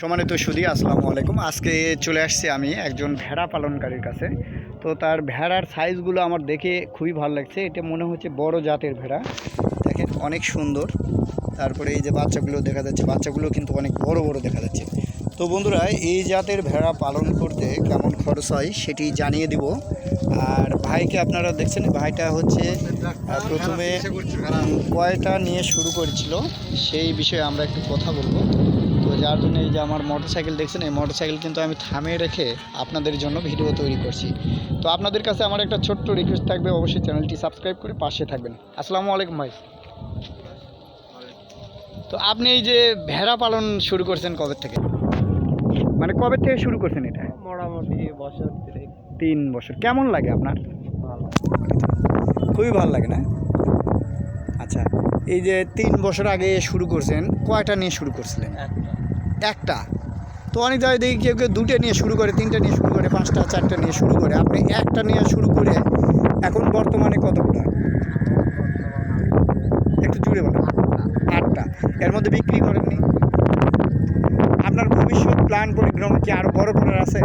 সমানিত সুদি, আসসালামু আলাইকুম। আজকে চলে আসছি আমি একজন ভেড়া পালনকারীর কাছে। তো তার ভেড়ার সাইজগুলো আমার দেখে খুবই ভালো লাগছে। এটা মনে হচ্ছে বড় জাতের ভেড়া। দেখেন, অনেক সুন্দর। তারপরে এই যে বাচ্চাগুলো দেখা যাচ্ছে, বাচ্চাগুলো কিন্তু অনেক বড় বড় দেখা যাচ্ছে। তো বন্ধুরা, এই জাতের ভেড়া পালন করতে কেমন খরচ হয় সেটি জানিয়ে দিব। আর ভাইকে আপনারা দেখছেন, ভাইটা হচ্ছে প্রথমে কয়টা নিয়ে শুরু করেছিল সেই বিষয়ে আমরা একটু কথা বলব। যার জন্য এই যে আমার মোটর সাইকেল দেখছেন এই মোটর সাইকেল কিন্তু আমি থামিয়ে রেখে আপনাদের জন্য ভিডিও তৈরি করছি। তো আপনাদের কাছে আমার একটা ছোট্ট রিকোয়েস্ট থাকবে অবশ্যই চ্যানেলটি সাবস্ক্রাইব করে পাশে থাকবেন। আসসালামু আলাইকুম ভাই। তো আপনি এই যে ভেড়া পালন শুরু করছেন কবে থেকে? মানে কবে থেকে শুরু করছেন এটা? মোটামুটি বছর তিন বছর। কেমন লাগে আপনার? খুবই ভালো লাগে না? আচ্ছা এই যে তিন বছর আগে শুরু করছেন কয়টা নিয়ে শুরু করছিলেন? একটা। তো অনেক জায়গায় দেখি কেউ কেউ দুটো নিয়ে শুরু করে তিনটা নিয়ে শুরু করে পাঁচটা চারটা নিয়ে শুরু করে। আপনি একটা নিয়ে শুরু করে এখন বর্তমানে কতগুলো? একটু জুড়ে বলেন। আটটা। এর মধ্যে বিক্রি করেননি? আপনার ভবিষ্যৎ প্ল্যান পরিক্রমা কি আরও বড় করার আছে?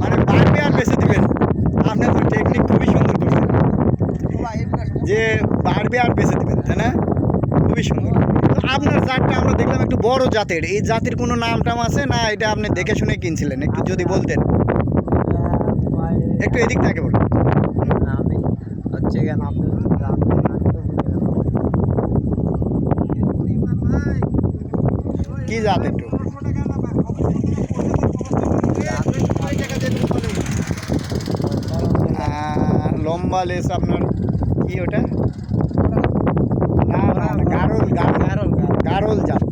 মানে বাড়বে আর বেঁচে দিবেন। আপনার তো টেকনিক খুবই সুন্দর করছেন। যে বাড়বে আর বেঁচে দিবেন তাই না? খুবই সুন্দর। তো আপনার জাতটা আমরা দেখলাম একটু বড় জাতের। এই জাতির কোনো নাম টাম আছে না এটা আপনি দেখে শুনে কিনছিলেন? একটু যদি বলতেন। একটু এদিক থেকে বলুন। আমি হচ্ছে কেন আপনি কি জাত একটু? লম্বা লেস আপনার। কি ওটা না না না গারল গারল জাত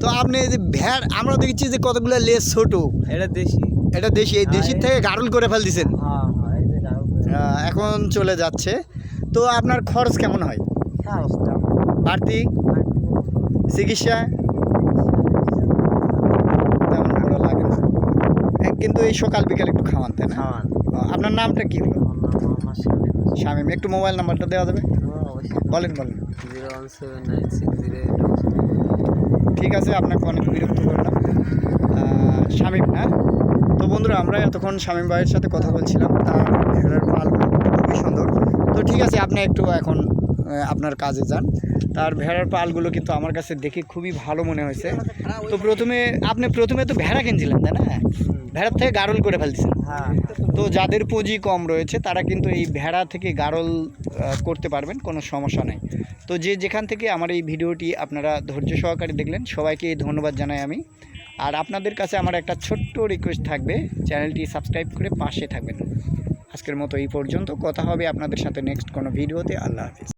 তো আপনি এই যে ভ্যাড় আমরা দেখছি যে কতগুলো লেস ছোট। এটা দেশি। এটা দেশি এই দেশির থেকে গারল করে ফেল দিছেন হ্যাঁ হ্যাঁ এখন চলে যাচ্ছে। তো আপনার খরচ কেমন হয়? বাড়তি? চিকিৎসা? তেমন ভালো লাগে না। কিন্তু এই সকাল বিকাল একটু খাওয়ান তাই না? আপনার নামটা কি হলো? শামিম। একটু মোবাইল নাম্বারটা দেওয়া যাবে? বলেন বলেন। Zero one seven nine six zero eight ঠিক আছে, আপনাকে অনেক বিরক্ত করলাম। শামীম না তো বন্ধুরা, আমরা এতক্ষণ শামীম ভাইয়ের সাথে কথা বলছিলাম। তার ভেড়ার পাল খুবই সুন্দর। তো ঠিক আছে, আপনি একটু এখন আপনার কাজে যান। তার ভেড়ার পালগুলো কিন্তু আমার কাছে দেখে খুবই ভালো মনে হয়েছে। তো প্রথমে আপনি প্রথমে তো ভেড়া কিনছিলেন তাই না? ভেড়ার থেকে গারল করে ফেলছেন হ্যাঁ। তো যাদের পুঁজি কম রয়েছে তারা কিন্তু এই ভেড়া থেকে গারল করতে পারবেন কোনো সমস্যা নেই। তো যে যেখান থেকে আমার এই ভিডিওটি আপনারা ধৈর্য সহকারে দেখলেন সবাইকে ধন্যবাদ জানাই আমি। আর আপনাদের কাছে আমার একটা ছোট্ট রিকোয়েস্ট থাকবে চ্যানেলটি সাবস্ক্রাইব করে পাশে থাকবেন। আজকের মতো এই পর্যন্ত কথা হবে আপনাদের সাথে নেক্সট কোনো ভিডিওতে আল্লাহ হাফিজ।